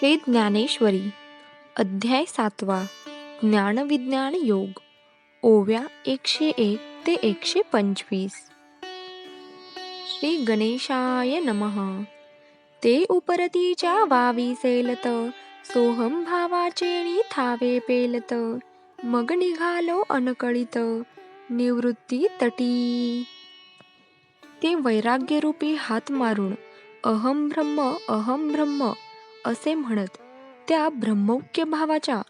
श्री ज्ञानेश्वरी. अध्याय सातवा. ज्ञानविज्ञान योग. ओव्या एकशे एक ते एकशे पंचवीस. श्री गणेशाय नमः. ते उपरतीच्या वावी सेलत सोहम भावाचेणी थावे पेलत मग निघालो अनकळीत निवृत्ती तटी. ते वैराग्यरूपी हात मारून अहम ब्रह्म अहम ब्रह्म असे म्हणत त्या ब्रह्मौक्य भावाच्या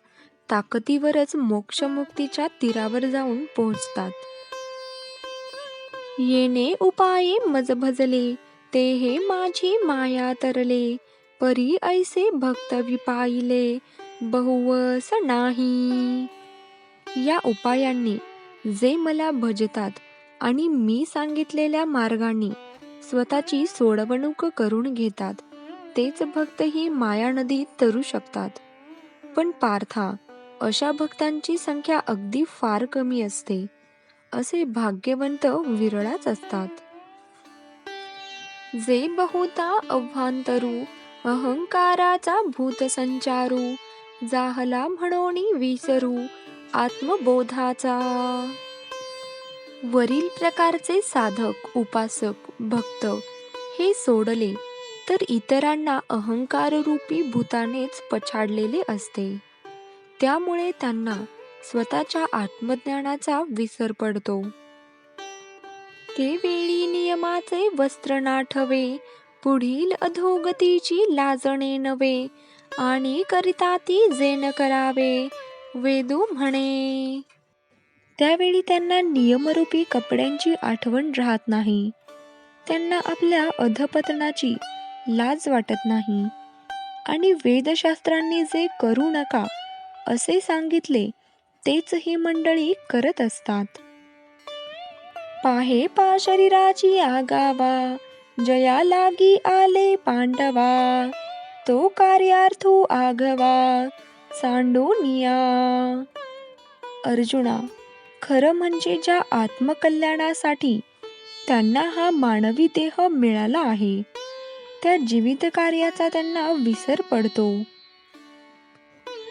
ताकदीवरच मोक्षमुक्तीच्या तीरावर जाऊन पोहोचतात. येणे उपाये मज भजले ते हे माझी माया तरले. परी ऐसे भक्त विपाईले बहुवस नाही. या उपायांनी जे मला भजतात आणि मी सांगितलेल्या मार्गांनी स्वतःची सोडवणूक करून घेतात तेच भक्त ही माया नदीत तरू शकतात. पण पार्था अशा भक्तांची संख्या अगदी फार कमी असते असे भाग्यवंत विरळाच असतात. जे बहुता अव्हांतरू अहंकाराचा भूत संचारू जाहला म्हणोनी विसरू आत्मबोधाचा. वरील प्रकारचे साधक उपासक भक्त हे सोडले. तर इतरांना अहंकाररूपी भूतानेच पछाडलेले असते. त्यामुळे त्यांना स्वतःच्या आत्मज्ञानाचा विसर पडतो. ते वेळी नियमाचे वस्त्र नाठवे पुढील अधोगतीची लाजणे नवे आणि करिता ती जे न करावे वेदू म्हणे. त्यावेळी त्यांना नियमरूपी कपड्यांची आठवण राहत नाही. त्यांना आपल्या अधपतनाची लाज वाटत नाही. आणि वेदशास्त्रांनी जे करू नका असे सांगितले तेच ही मंडळी करत असतात. पाहे पा शरीराची आगावा जया लागी आले पांडवा तो कार्यार्थू आघवा सांडोनिया अर्जुना खरं म्हणजे ज्या आत्मकल्याणासाठी त्यांना हा मानवी देह मिळाला आहे त्या जीवित कार्याचा त्यांना विसर पडतो.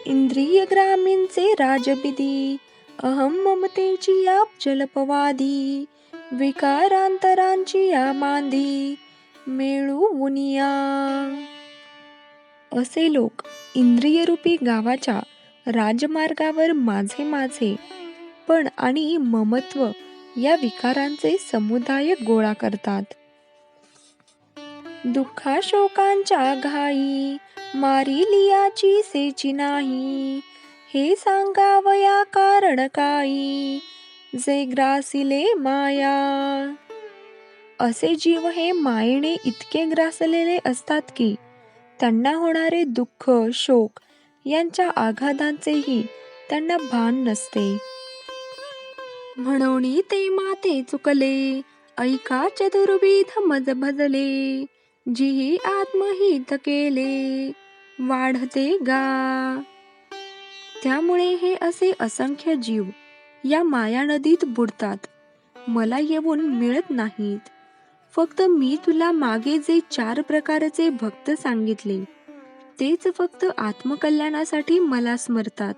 इंद्रिय ग्रामीणचे राजबिदी अहम ममतेची या जलपवादी विकारांतरांची या मांदी मेळू उनिया असे लोक इंद्रियरूपी गावाच्या राजमार्गावर माझे माझे पण आणि ममत्व या विकारांचे समुदाय गोळा करतात. दुःखा शोकांच्या घाई मारी लियाची सेची नाही. हे सांगावया कारण काही जे ग्रासिले माया. असे जीव हे मायेने इतके ग्रासलेले असतात की त्यांना होणारे दुःख शोक यांच्या आघातांचेही त्यांना भान नसते. म्हणून ते माते चुकले ऐका चतुर्विध मज भजले जी आत्महित केले वाढते गा. त्यामुळे हे असे असंख्य जीव या माया नदीत बुडतात. मला येऊन मिळत नाहीत. फक्त मी तुला मागे जे चार प्रकारचे भक्त सांगितले तेच फक्त आत्मकल्याणासाठी मला स्मरतात.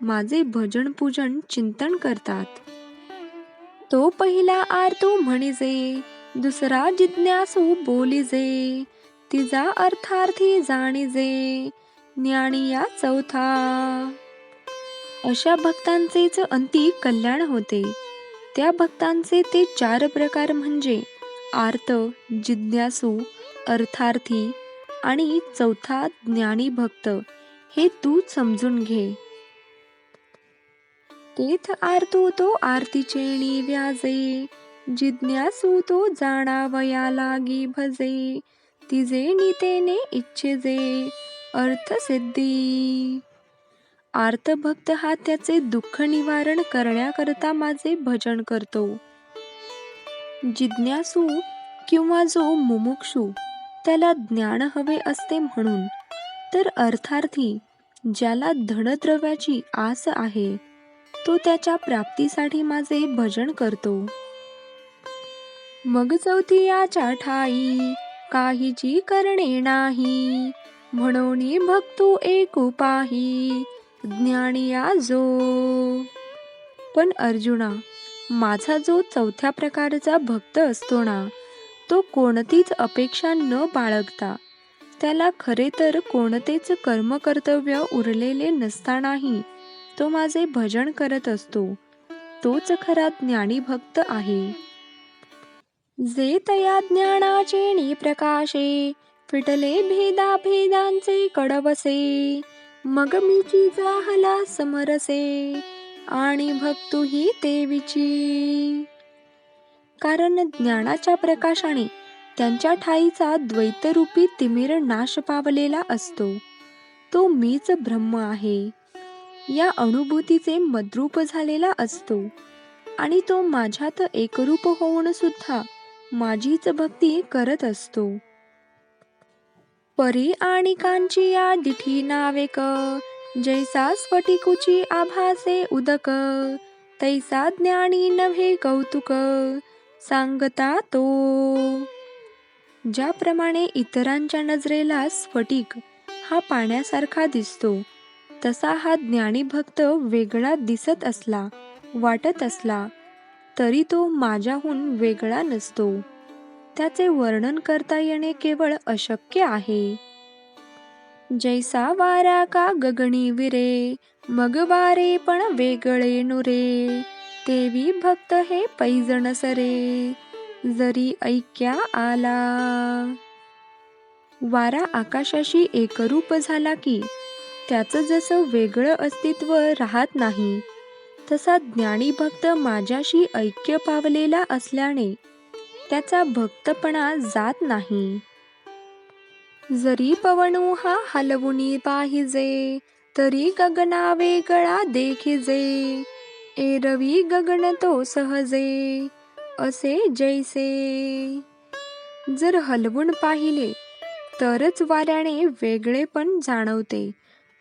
माझे भजन पूजन चिंतन करतात. तो पहिला आर तो म्हणजे दुसरा जिज्ञासू बोलिजे तिचा अर्थार्थी जाणीजे ज्ञानी या चौथा. अशा भक्तांचेच अंती कल्याण होते. त्या भक्तांचे ते चार प्रकार म्हणजे आर्त जिज्ञासू अर्थार्थी आणि चौथा ज्ञानी भक्त. हे तू समजून घे. तेथ आरतू तो आरतीचेणी व्याजे. जिज्ञासू तो जाणावया लागी भजे. तिजे नितेने इच्छेजे अर्थसिद्धी. आर्तभक्त हा त्याचे दुःख निवारण करण्याकरता माझे भजन करतो. जिज्ञासू किंवा जो मुमुक्षू त्याला ज्ञान हवे असते म्हणून तर अर्थार्थी ज्याला धनद्रव्याची आस आहे तो त्याच्या प्राप्तीसाठी माझे भजन करतो. मग चौथी याच्या ठाई काहीची करणे नाही. म्हणून भक्तू एक उपाही ज्ञानिया जो. पण अर्जुना माझा जो चौथ्या प्रकारचा भक्त असतो ना तो कोणतीच अपेक्षा न बाळगता त्याला खरे तर कोणतेच कर्म कर्तव्य उरलेले नसतानाही तो माझे भजन करत असतो. तोच खरा ज्ञानी भक्त आहे. जे तया ज्ञानाचे नी प्रकाशे फिटले भेदा भेदांचे कडवसे मग मीची जाहला समरसे आणि भक्तुही देवीची कारण ज्ञानाच्या प्रकाशाने त्यांच्या ठाईचा द्वैतरूपी तिमिर नाश पावलेला असतो. तो मीच ब्रह्म आहे. या अनुभूतीचे मद्रूप झालेला असतो. आणि तो माझ्यात एकरूप होऊन सुद्धा माझीच भक्ती करत असतो. परी आणि कांची या दिठी नावेक जैसा स्फटिकुची आभासे उदक. तैसा ज्ञानी नव्हे कौतुक. सांगता तो. ज्याप्रमाणे इतरांच्या नजरेला स्फटिक हा पाण्यासारखा दिसतो तसा हा ज्ञानी भक्त वेगळा दिसत असला वाटत असला तरी तो माझ्याहून वेगळा नसतो. त्याचे वर्णन करता येणे केवळ अशक्य आहे. जैसा वारा का गगणी विरे मग वारे पण वेगळे नुरे. तेवी भक्त हे पैजण सरे जरी ऐक्या आला. वारा आकाशाशी एकरूप झाला की त्याचं जसं वेगळं अस्तित्व राहत नाही. तसा ज्ञानी भक्त माझ्याशी ऐक्य पावलेला असल्याने त्याचा भक्तपणा जात नाही. जरी पवनू हा हलवुनी पाहिजे तरी गगना वेगळा देखिजे. एरवी गगन तो सहजे असे जैसे. जर हलवून पाहिले तरच वाऱ्याने वेगळेपण जाणवते.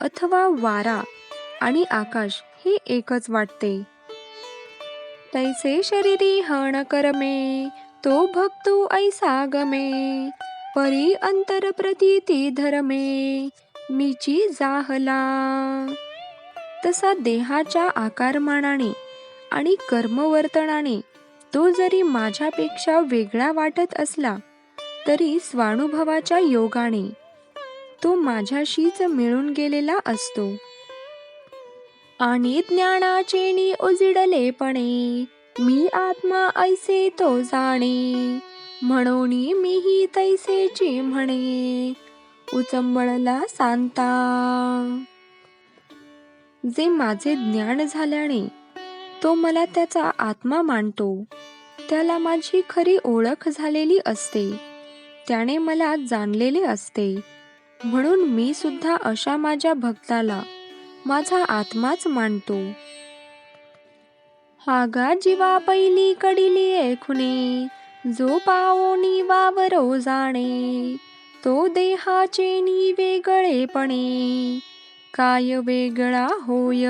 अथवा वारा आणि आकाश हे एकच वाटते. तैसे शरीरी हण करमे तो भक्तो ऐसा गमे परी अंतर प्रतीती धरमे मीची जाहला. तसा देहाच्या आकारमानाने आणि कर्मवर्तनाने तो जरी माझ्यापेक्षा वेगळा वाटत असला तरी स्वानुभवाच्या योगाने तो माझ्याशीच मिळून गेलेला असतो. आणि ज्ञानाचे नी उजडलेपणे मी आत्मा ऐसे तो जाणे. म्हणून मीही तैसेची म्हणे. उचंबळला सांता. जे माझे ज्ञान झाल्याने तो मला त्याचा आत्मा मानतो. त्याला माझी खरी ओळख झालेली असते. त्याने मला जाणलेले असते. म्हणून मी सुद्धा अशा माझ्या भक्ताला माझा आत्माच मानतो. हागा जीवा पहिली कडीली खुने जो पावोनी वावरो जाणे तो देहाचे नी वेगळेपणे काय वेगळा होय?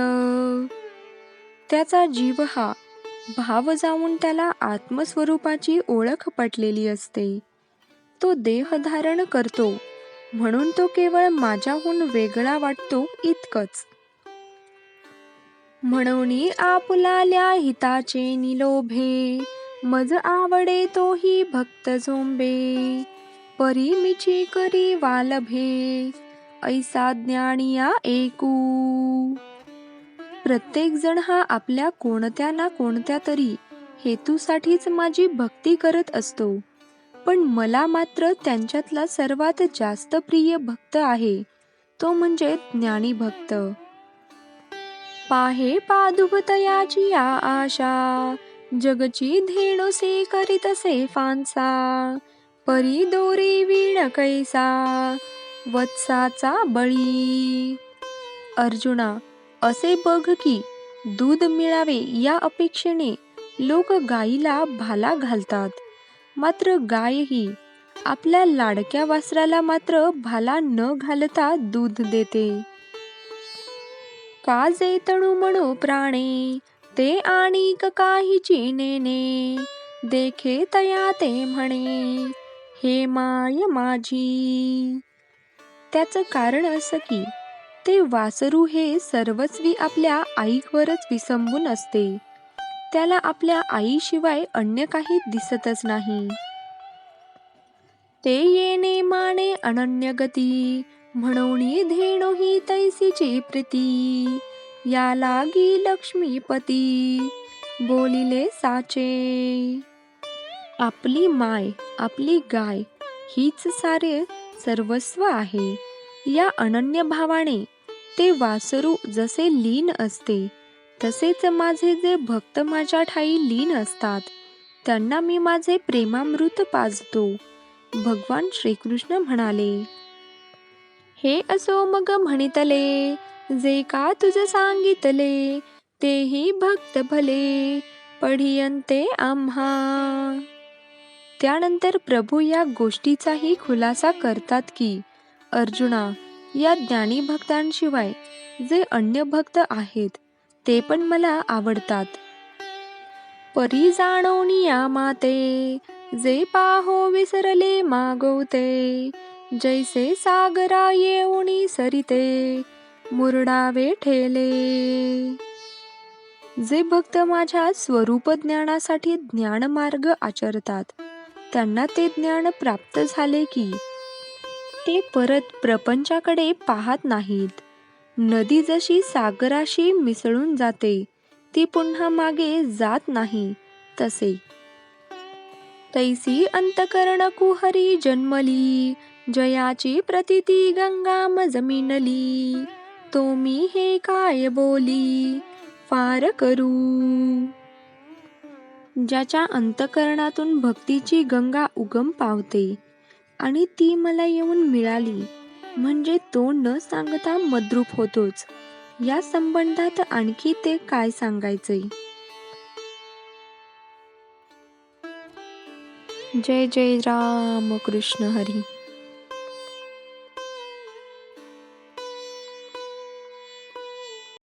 त्याचा जीव हा भाव जाऊन त्याला आत्मस्वरूपाची ओळख पटलेली असते. तो देह धारण करतो म्हणून तो केवळ माझ्याहून वेगळा वाटतो इतकंच. म्हणून आपुलाल्या हिताचे निलोभे. मज आवडे तोही भक्त झोंबे. परिमिची करी वालभे. ऐसा ज्ञानिया एकू प्रत्येक जण हा आपल्या कोणत्या ना कोणत्या तरी हेतूसाठीच माझी भक्ती करत असतो. पण मला मात्र त्यांच्यातला सर्वात जास्त प्रिय भक्त आहे. तो म्हणजे ज्ञानी भक्त. पाहे पादुभतयाची या आशा. जगची धेणुसे करीतसे फांसा. परी दोरी वीण कैसा. वत्साचा बळी. अर्जुना असे बघ की दूध मिळावे या अपेक्षेने लोक गाईला भाला घालतात. मात्र गायही आपल्या लाडक्या वासराला मात्र भाला न घालता दूध देते. काजे तणू म्हणू प्राणे? ते आणिक काहीची नेने देखे तया ते म्हणे हे माय माझी. त्याचं कारण असं की ते वासरू हे सर्वस्वी आपल्या आईवरच विसंबून असते. त्याला आपल्या आईशिवाय अन्य काही दिसतच नाही. ते येणे माने अनन्य म्हणून धेणू ही तैसीची प्रीती. या लागी लक्ष्मीपती बोलिले साचे. आपली माय आपली गाय हीच सारे सर्वस्व आहे. या अनन्य भावाने ते वासरू जसे लीन असते तसेच माझे जे भक्त माझ्या ठाई लीन असतात त्यांना मी माझे प्रेमामृत पाजतो. भगवान श्रीकृष्ण म्हणाले हे असो मग म्हणितले जे का तुझ सांगितले तेही भक्त भले पढियंते आम्हा. त्यानंतर प्रभू या गोष्टीचाही खुलासा करतात की अर्जुना या ज्ञानी भक्तांशिवाय जे अन्य भक्त आहेत ते पण मला आवडतात. परी जाणवणी या माते जे पाहो विसरले मागवते जैसे सागरा येऊणी सरिते मुरडावे ठेले। जे भक्त माझ्या स्वरूप ज्ञानासाठी ज्ञान मार्ग आचरतात त्यांना ते ज्ञान प्राप्त झाले की ते परत प्रपंचाकडे पाहत नाहीत. नदी जशी सागराशी मिसळून जाते ती पुन्हा मागे जात नाही तसे. तैसी अंतकरण कुहरी जन्मली जयाची प्रतिती गंगा मजमिनली तो मी हे काय बोली? फार करू. ज्याच्या अंतकरणातून भक्तीची गंगा उगम पावते आणि ती मला येऊन मिळाली. म्हणजे तो न सांगता मद्रूप होतोच. या संबंधात आणखी ते काय सांगायचे? जय जय राम कृष्ण हरी.